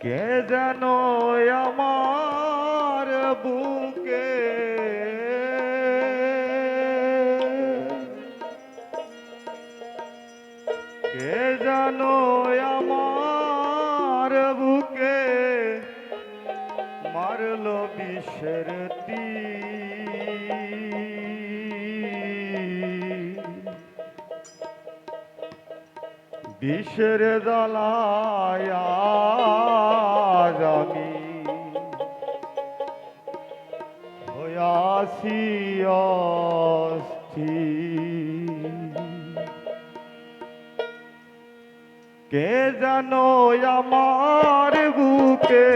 কে যেন আমার বুকে কে যেন আমার বুকে মারল বিষের তীর। বিষের দলায় আজ আমি অস্থির। কে জানো আমার বুকে,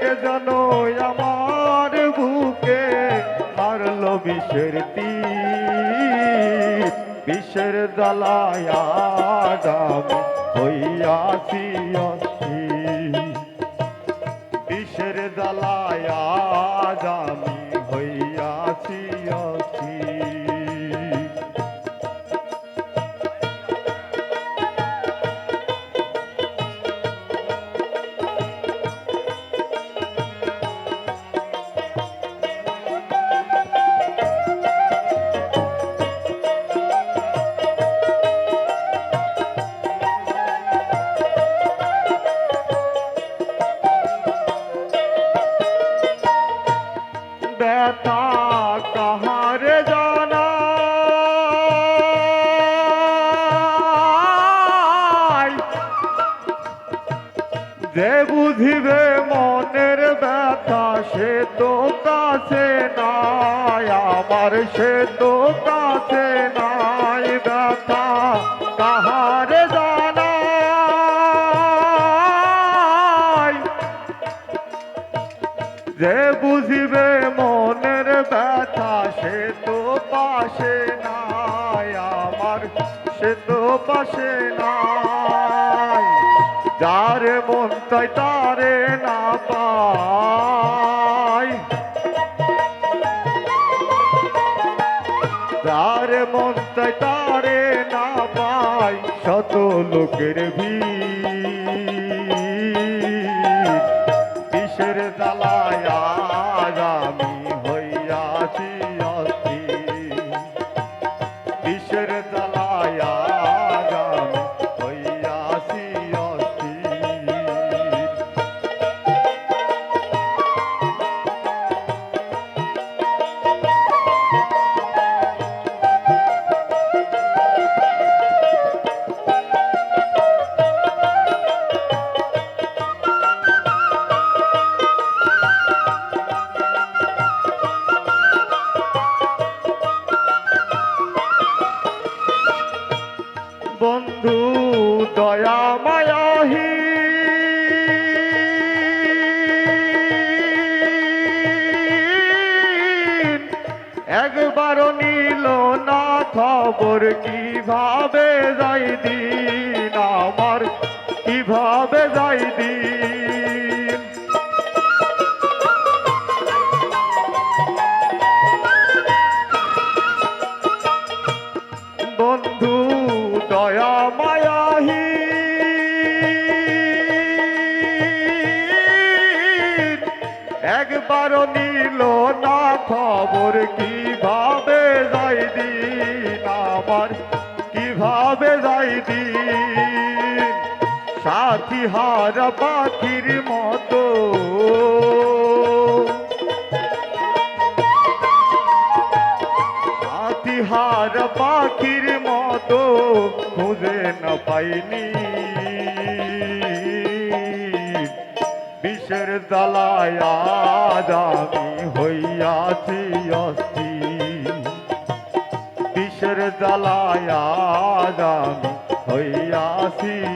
কে জানো আমার বুকে মারলো বিষের তীর বিষের যাবে হইয়াছি বিষের জ্বালায়া যামি যে বুঝিবে মনের ব্যথা, সে তো কাছে নাই। আমার সে তো কাছে নাই ব্যথা কাহারে জানাই যে বুঝিবে মনের ব্যথা, সে তো পাশে নাই। আমার সে তো পাশে নাই। যারে মন তাই তারে না পাই যারে মন তাই তারে না পাই শত লোকের ভিড় দয়া মায়াহি একবারও নিল না খবর, কীভাবে যাই দিন আমার? কীভাবে যাই দিন? বন্ধু দয়া মায়াহি নিল না, খবর কীভাবে যাই দিন আমার কীভাবে যাই দিন সাথী হার পাখির মতো। হাতিহার পাখির মতো খুঁজে না পাইনি। জ্বালায় আজ আমি হইয়াছি অস্থি বিষের জ্বালায় আজ আমি হইয়াছি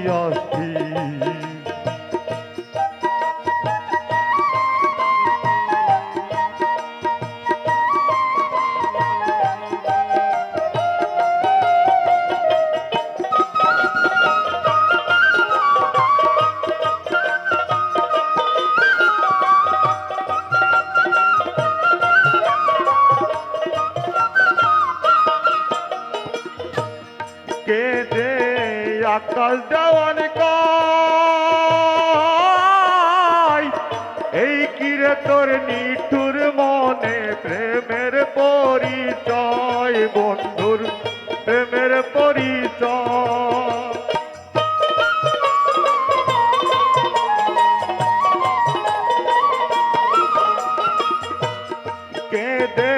দে আকাশ দেওয়ান এই কিরে তোর নিঠুর মনে প্রেমের পরিচয়, বন্ধুর প্রেমের পরিচয়। কে দে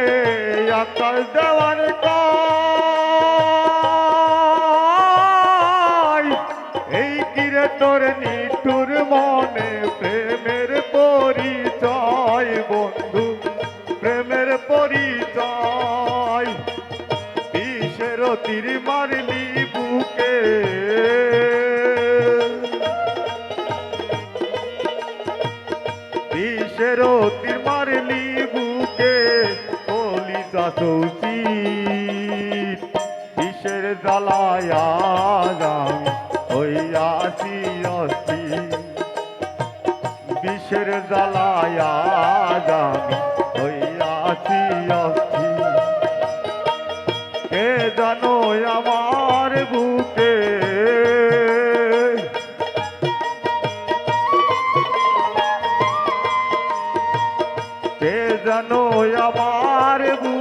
আকাশ দেওয়ান কা তোর নিঠুর মনে প্রেমের পরিচয়, বন্ধু। প্রেমের পরিচয়। বিষের তীর মারলি বুকে। বিষের তীর মারলি বুকে বলি চাচৌচি বিষের জ্বালায় বিষের জ্বালায় হইয়াছি অস্থির। কে জানো আমার বুকে? কে জানো আমার বুকে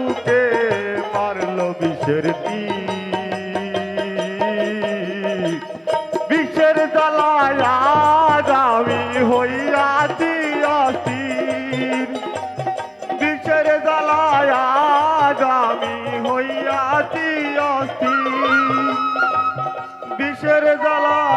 বিষের জ্বালায়